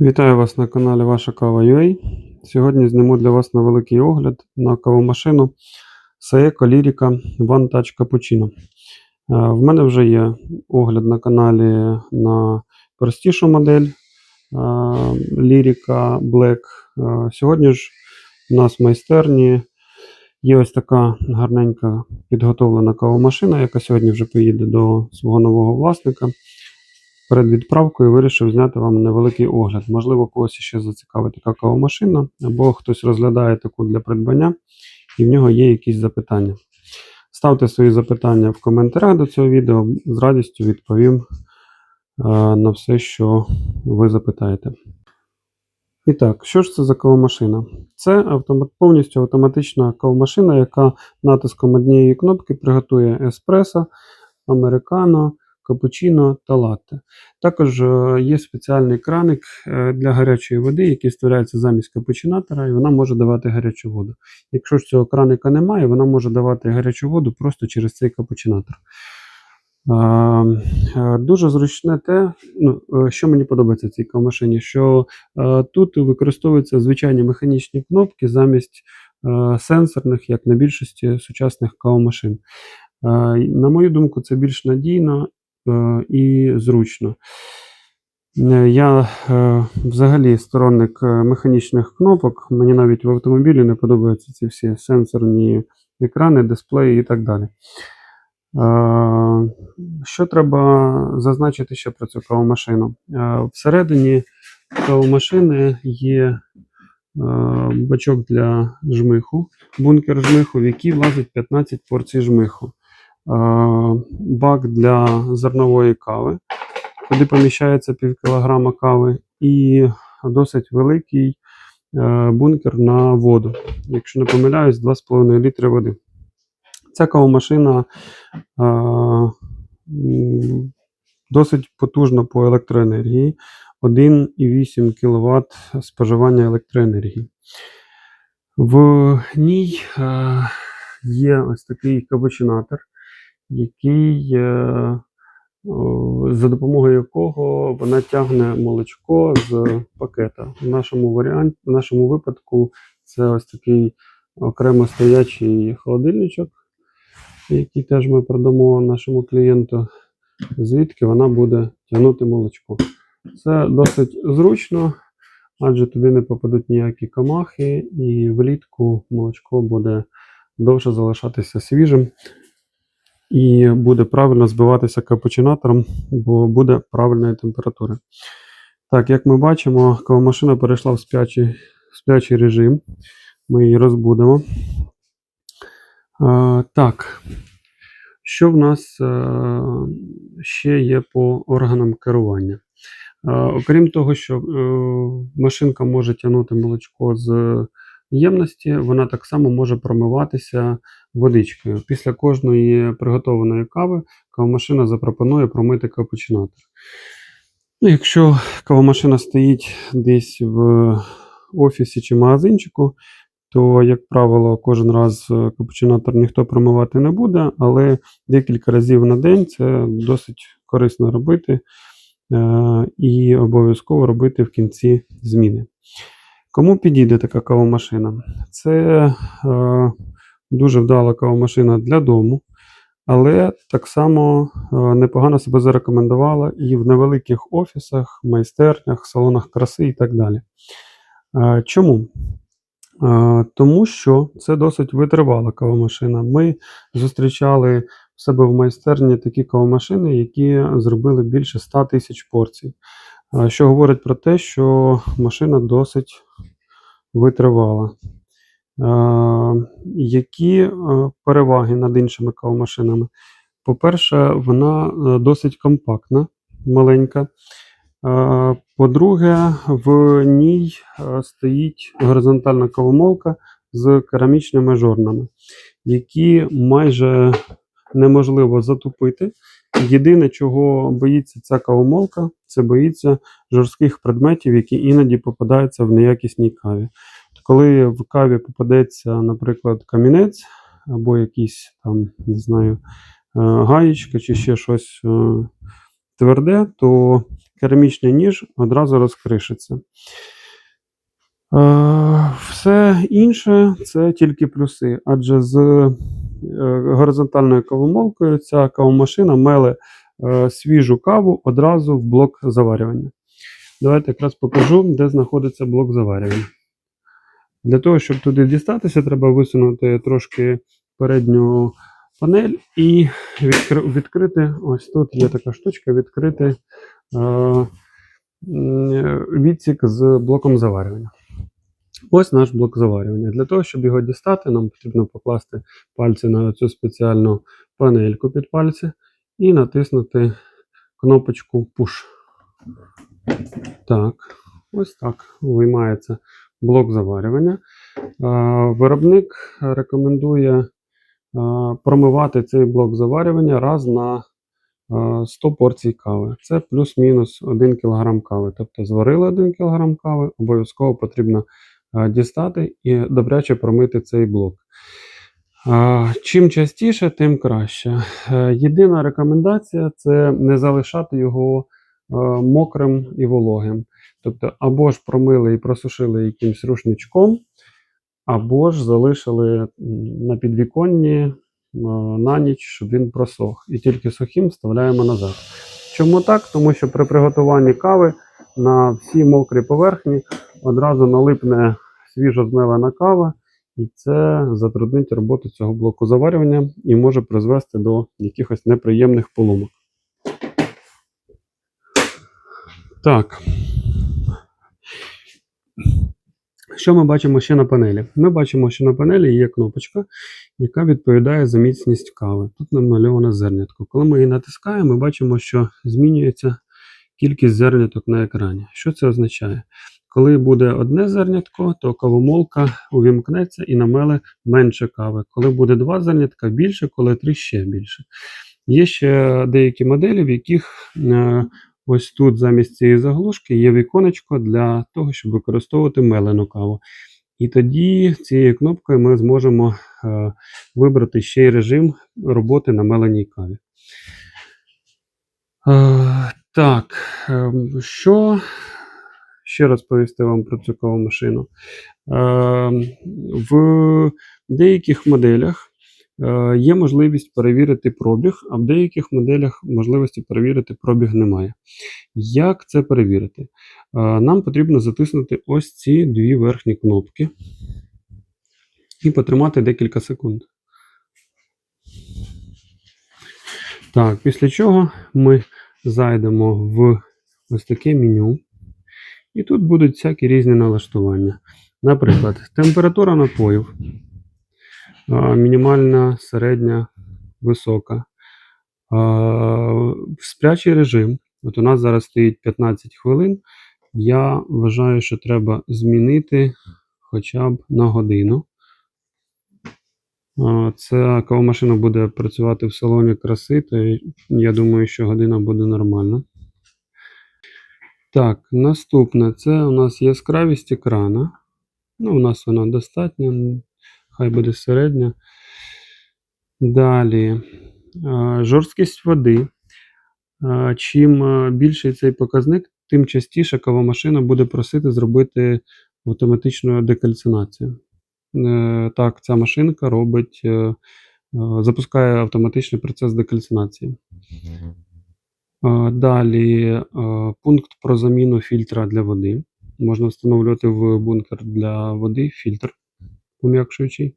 Вітаю вас на каналі Ваша Кава UA. Сьогодні зніму для вас невеликий огляд на кавомашину Saeco Lyrica One Touch Cappuccino. Е, В мене вже є огляд на каналі на простішу модель е, Lyrica Black. Е, Сьогодні ж у нас в майстерні є ось така гарненька підготовлена кавомашина, яка сьогодні вже поїде до свого нового власника перед відправкою вирішив зняти вам невеликий огляд. Можливо, когось ще зацікавить така кавомашина, або хтось розглядає таку для придбання, і в нього є якісь запитання. Ставте свої запитання в коментарях до цього відео, з радістю відповім е, на все, що ви запитаєте. І так, що ж це за кавомашина? Це автомат, повністю автоматична кавомашина, яка натиском однієї кнопки приготує еспресо, американо, капучино та латте. Також е, є спеціальний краник е, для гарячої води, який вставляється замість капучинатора, і вона може давати гарячу воду. Якщо ж цього краника немає, вона може давати гарячу воду просто через цей капучинатор. Е, е, Дуже зручне те, ну, що мені подобається в цій кавомашині, що тут використовуються звичайні механічні кнопки замість сенсорних, як на більшості сучасних кавомашин. Е, На мою думку, це більш надійно і зручно. Е, Я е, взагалі сторонник е, механічних кнопок. Мені навіть в автомобілі не подобаються ці всі сенсорні екрани, дисплеї і так далі. Е, Що треба зазначити ще про цю кавомашину? Е, Всередині кавомашини є е, бачок для жмиху, бункер жмиху, в який влазить 15 порцій жмиху, Е, бак для зернової кави, куди поміщається пів кілограма кави, і досить великий е, бункер на воду. Якщо не помиляюсь, 2,5 літри води. Ця кавомашина е, досить потужна по електроенергії. 1,8 кВт споживання електроенергії. В ній е, є ось такий капучинатор, який, е, за допомогою якого вона тягне молочко з пакета. В нашому варіанті, в нашому випадку, це ось такий окремо стоячий холодильничок, який теж ми продамо нашому клієнту, звідки вона буде тягнути молочко. Це досить зручно, адже туди не попадуть ніякі комахи, і влітку молочко буде довше залишатися свіжим і буде правильно збиватися капучинатором, бо буде правильної температури. Так, як ми бачимо, кавомашина перейшла в спячий, в спячий режим. Ми її розбудемо. Е, так, що в нас е, ще є по органам керування? Е, Окрім того, що е, машинка може тягнути молочко з ємності, вона так само може промиватися водичкою. Після кожної приготованої кави кавомашина запропонує промити капучинатор. Ну, якщо кавомашина стоїть десь в офісі чи магазинчику, то, як правило, кожен раз е, капучинатор ніхто промивати не буде, але декілька разів на день це досить корисно робити е, і обов'язково робити в кінці зміни. Кому підійде така кавомашина? Це е, дуже вдала кавомашина для дому, але так само е, непогано себе зарекомендувала і в невеликих офісах, майстернях, салонах краси і так далі. Е, чому? Е, Тому що це досить витривала кавомашина. Ми зустрічали в себе в майстерні такі кавомашини, які зробили більше 100 тисяч порцій. Що говорить про те, що машина досить витривала. Е, Які е, переваги над іншими кавомашинами? По-перше, вона е, досить компактна, маленька. По-друге, в ній стоїть горизонтальна кавомолка з керамічними жорнами, які майже неможливо затупити. Єдине, чого боїться ця кавомолка, це боїться жорстких предметів, які іноді попадаються в неякісній каві. Коли в каві попадеться, наприклад, камінець або якийсь там, не знаю, е, гаєчка чи ще щось, е, тверде, то керамічний ніж одразу розкришиться. Е, Все інше це тільки плюси, адже з горизонтальною кавомолкою ця кавомашина меле свіжу каву одразу в блок заварювання. Давайте якраз покажу, де знаходиться блок заварювання. Для того, щоб туди дістатися, треба висунути трошки передню панель і відкри- відкрити. Ось тут є така штучка, відкрити е, відсік з блоком заварювання. Ось наш блок заварювання. Для того, щоб його дістати, нам потрібно покласти пальці на цю спеціальну панельку під пальці і натиснути кнопочку Push. Так, ось так виймається блок заварювання. Виробник рекомендує промивати цей блок заварювання раз на 100 порцій кави. Це плюс-мінус 1 кг кави. Тобто зварили 1 кг кави, обов'язково потрібно дістати і добряче промити цей блок. Чим частіше, тим краще. Е, Єдина рекомендація це не залишати його е, мокрим і вологим. Тобто, або ж промили і просушили якимсь рушничком, або ж залишили на підвіконні е, на ніч, щоб він просох. І тільки сухим вставляємо назад. Чому так? Тому що при приготуванні кави на всі мокрі поверхні одразу налипне свіжо кава, і це затруднить роботу цього блоку заварювання і може призвести до якихось неприємних поломок. Так. Що ми бачимо ще на панелі? Ми бачимо, що на панелі є кнопочка, яка відповідає за міцність кави. Тут намальоване зернятко. Коли ми її натискаємо, ми бачимо, що змінюється кількість зерняток на екрані. Що це означає? Коли буде одне зернятко, то кавомолка увімкнеться і намеле менше кави. Коли буде два зернятка більше, коли три ще більше. Є ще деякі моделі, в яких е, ось тут замість цієї заглушки є віконечко для того, щоб використовувати мелену каву. І тоді цією кнопкою ми зможемо е, вибрати ще й режим роботи на меленій каві. Е, так, е, що ще розповісти вам про цю кавомашину? Е, в деяких моделях є можливість перевірити пробіг, а в деяких моделях можливості перевірити пробіг немає. Як це перевірити? Е, Нам потрібно затиснути ось ці дві верхні кнопки і потримати декілька секунд. Так, після чого ми зайдемо в ось таке меню. І тут будуть всякі різні налаштування. Наприклад, температура напоїв. Мінімальна, середня, висока. Сплячий режим. От у нас зараз стоїть 15 хвилин. Я вважаю, що треба змінити хоча б на годину. А, Ця кавомашина буде працювати в салоні краси, то я думаю, що година буде нормальна. Так, наступне це у нас яскравість екрана. Ну, у нас вона достатня, хай буде середня. Далі жорсткість води. Чим більший цей показник, тим частіше кавомашина буде просити зробити автоматичну декальцинацію. Е, Так, ця машинка робить, е, е, запускає автоматичний процес декальцинації. Далі пункт про заміну фільтра для води. Можна встановлювати в бункер для води фільтр пом'якшуючий.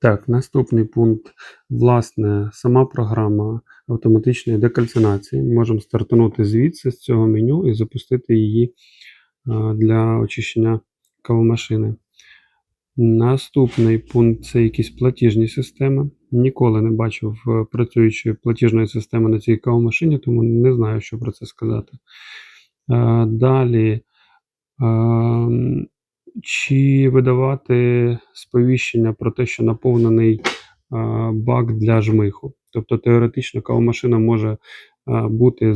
Так, наступний пункт. Власне, сама програма автоматичної декальцинації. Ми Можемо стартанути звідси з цього меню і запустити її для очищення кавомашини. Наступний пункт це якісь платіжні системи. Ніколи не бачив е, працюючої платіжної системи на цій кавомашині, тому не знаю, що про це сказати. Е, Далі, ем, чи видавати сповіщення про те, що наповнений е, бак для жмиху. Тобто теоретично кавомашина може е, бути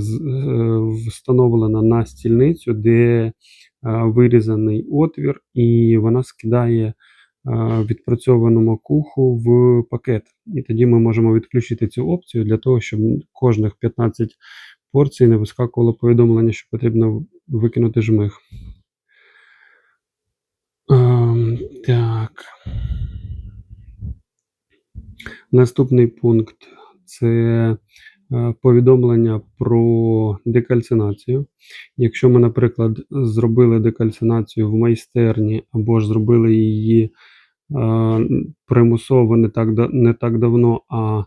встановлена на стільницю, де е, вирізаний отвір, і вона скидає відпрацьовану макуху в пакет. І тоді ми можемо відключити цю опцію для того, щоб кожних 15 порцій не вискакувало повідомлення, що потрібно викинути жмих. Ем, так. Наступний пункт це е, повідомлення про декальцинацію. Якщо ми, наприклад, зробили декальцинацію в майстерні або ж зробили її е, примусово не так, не так давно, а е,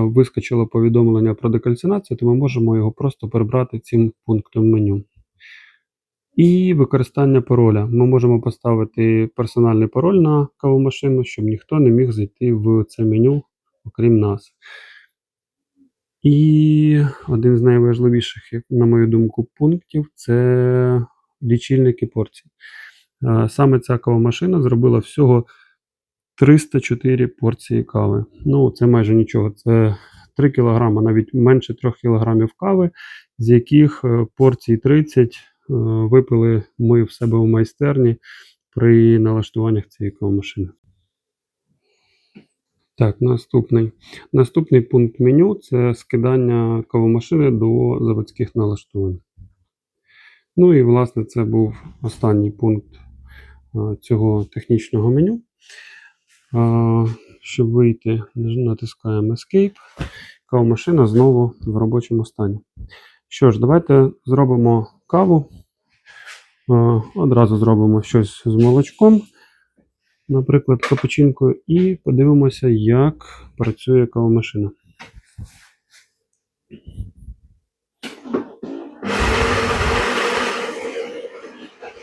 вискочило повідомлення про декальцинацію, то ми можемо його просто прибрати цим пунктом меню. І використання пароля. Ми можемо поставити персональний пароль на кавомашину, щоб ніхто не міг зайти в це меню, окрім нас. І один з найважливіших, на мою думку, пунктів це лічильники порцій. Е, Саме ця кавомашина зробила всього 304 порції кави. Ну, це майже нічого. Це 3 кг, навіть менше 3 кг кави, з яких е, порцій 30 е, випили ми в себе в майстерні при налаштуваннях цієї кавомашини. Так, наступний. Наступний пункт меню це скидання кавомашини до заводських налаштувань. Ну і, власне, це був останній пункт е, цього технічного меню. Е, Щоб вийти, натискаємо Escape. Кавомашина знову в робочому стані. Що ж, давайте зробимо каву. Е, Одразу зробимо щось з молочком, наприклад, капучинкою, і подивимося, як працює кавомашина.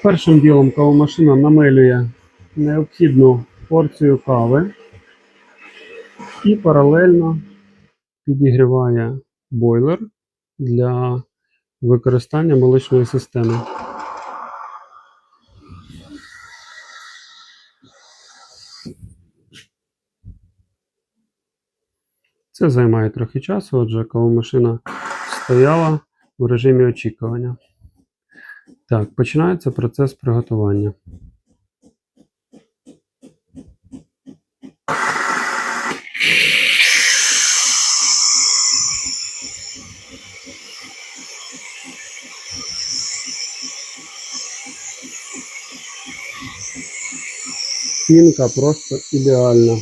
Першим ділом кавомашина намелює необхідну порцію кави і паралельно підігріває бойлер для використання молочної системи. Це займає трохи часу, отже, коли машина стояла в режимі очікування. Так, починається процес приготування. Пінка просто ідеальна.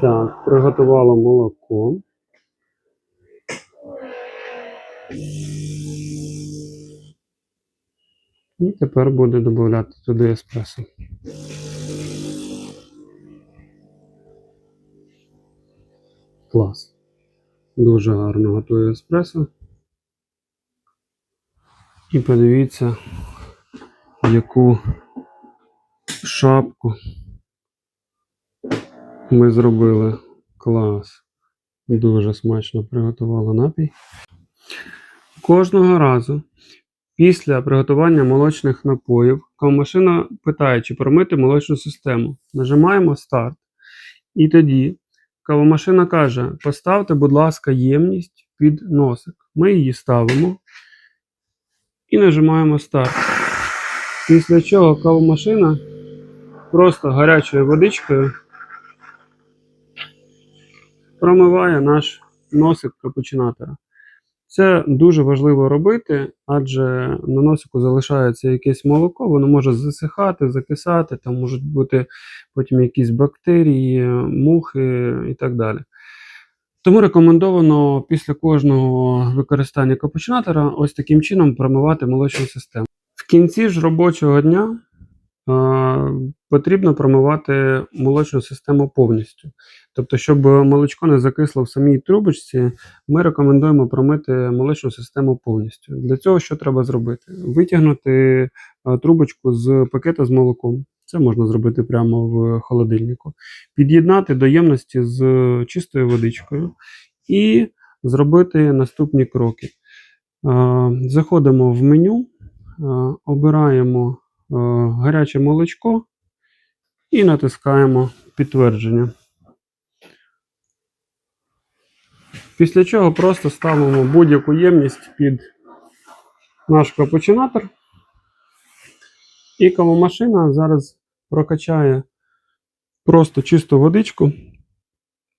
Так, приготувала молоко. І тепер буде додати туди еспресо. Клас. Дуже гарно готує еспресо. І подивіться, яку шапку ми зробили. Клас. Дуже смачно приготувала напій. Кожного разу після приготування молочних напоїв кавомашина питає, чи промити молочну систему. Нажимаємо старт. І тоді кавомашина каже: поставте, будь ласка, ємність під носик. Ми її ставимо і нажимаємо старт. Після чого кавомашина просто гарячою водичкою промиває наш носик капучинатора. Це дуже важливо робити, адже на носику залишається якесь молоко, воно може засихати, закисати, там можуть бути потім якісь бактерії, мухи і так далі. Тому рекомендовано після кожного використання капучинатора ось таким чином промивати молочну систему. В кінці ж робочого дня е, потрібно промивати молочну систему повністю. Тобто, щоб молочко не закисло в самій трубочці, ми рекомендуємо промити молочну систему повністю. Для цього що треба зробити? Витягнути е, трубочку з пакета з молоком. Це можна зробити прямо в холодильнику. Під'єднати до ємності з чистою водичкою і зробити наступні кроки. Е, Заходимо в меню, е, обираємо гаряче молочко і натискаємо підтвердження. Після чого просто ставимо будь-яку ємність під наш капучинатор. І кавомашина зараз прокачає просто чисту водичку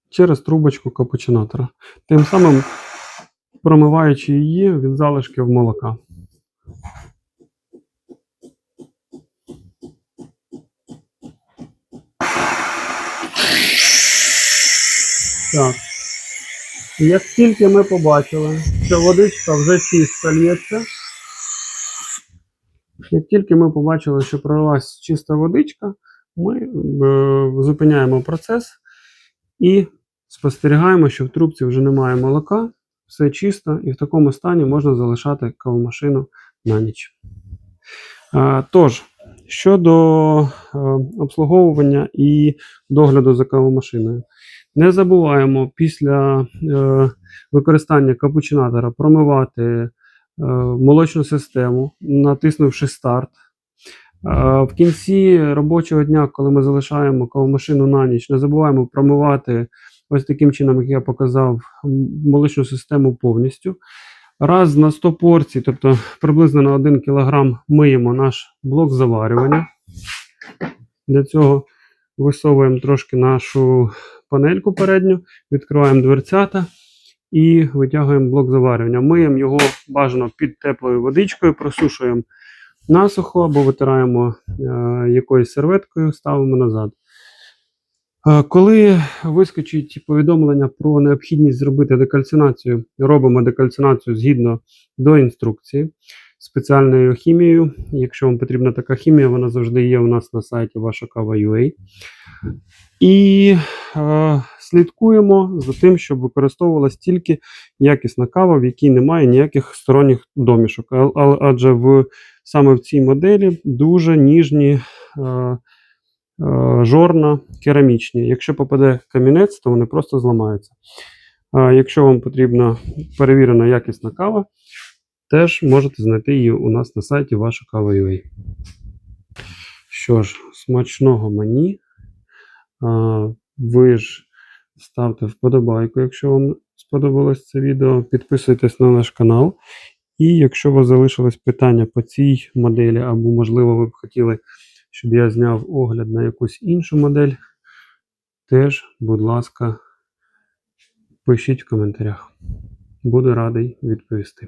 через трубочку капучинатора. Тим самим промиваючи її від залишків молока. Так. Як тільки ми побачили, що водичка вже чисто лється, як тільки ми побачили, що пролилась чиста водичка, ми е, зупиняємо процес і спостерігаємо, що в трубці вже немає молока, все чисто, і в такому стані можна залишати кавомашину на ніч. Е, тож, щодо е, обслуговування і догляду за кавомашиною. Не забуваємо після е, використання капучинатора промивати е, молочну систему, натиснувши старт. Е, в кінці робочого дня, коли ми залишаємо кавомашину на ніч, не забуваємо промивати ось таким чином, як я показав, молочну систему повністю. Раз на 100 порцій, тобто приблизно на 1 кг, миємо наш блок заварювання. Для цього висовуємо трошки нашу панельку передню, відкриваємо дверцята і витягуємо блок заварювання. Миємо його бажано під теплою водичкою, просушуємо насухо або витираємо е, якоюсь серветкою, ставимо назад. Е, Коли вискочить повідомлення про необхідність зробити декальцинацію, робимо декальцинацію згідно до інструкції спеціальною хімією. Якщо вам потрібна така хімія, вона завжди є у нас на сайті ваша кава.ua. І е, слідкуємо за тим, щоб використовувалась тільки якісна кава, в якій немає ніяких сторонніх домішок. А- Адже в, саме в цій моделі дуже ніжні е, е, жорна керамічні. Якщо попаде камінець, то вони просто зламаються. А якщо вам потрібна перевірена якісна кава, теж можете знайти її у нас на сайті ваша кава.ua. Що ж, смачного мені. Ви ж ставте вподобайку, якщо вам сподобалось це відео. Підписуйтесь на наш канал. І якщо у вас залишилось питання по цій моделі, або, можливо, ви б хотіли, щоб я зняв огляд на якусь іншу модель, теж, будь ласка, пишіть в коментарях. Буду радий відповісти.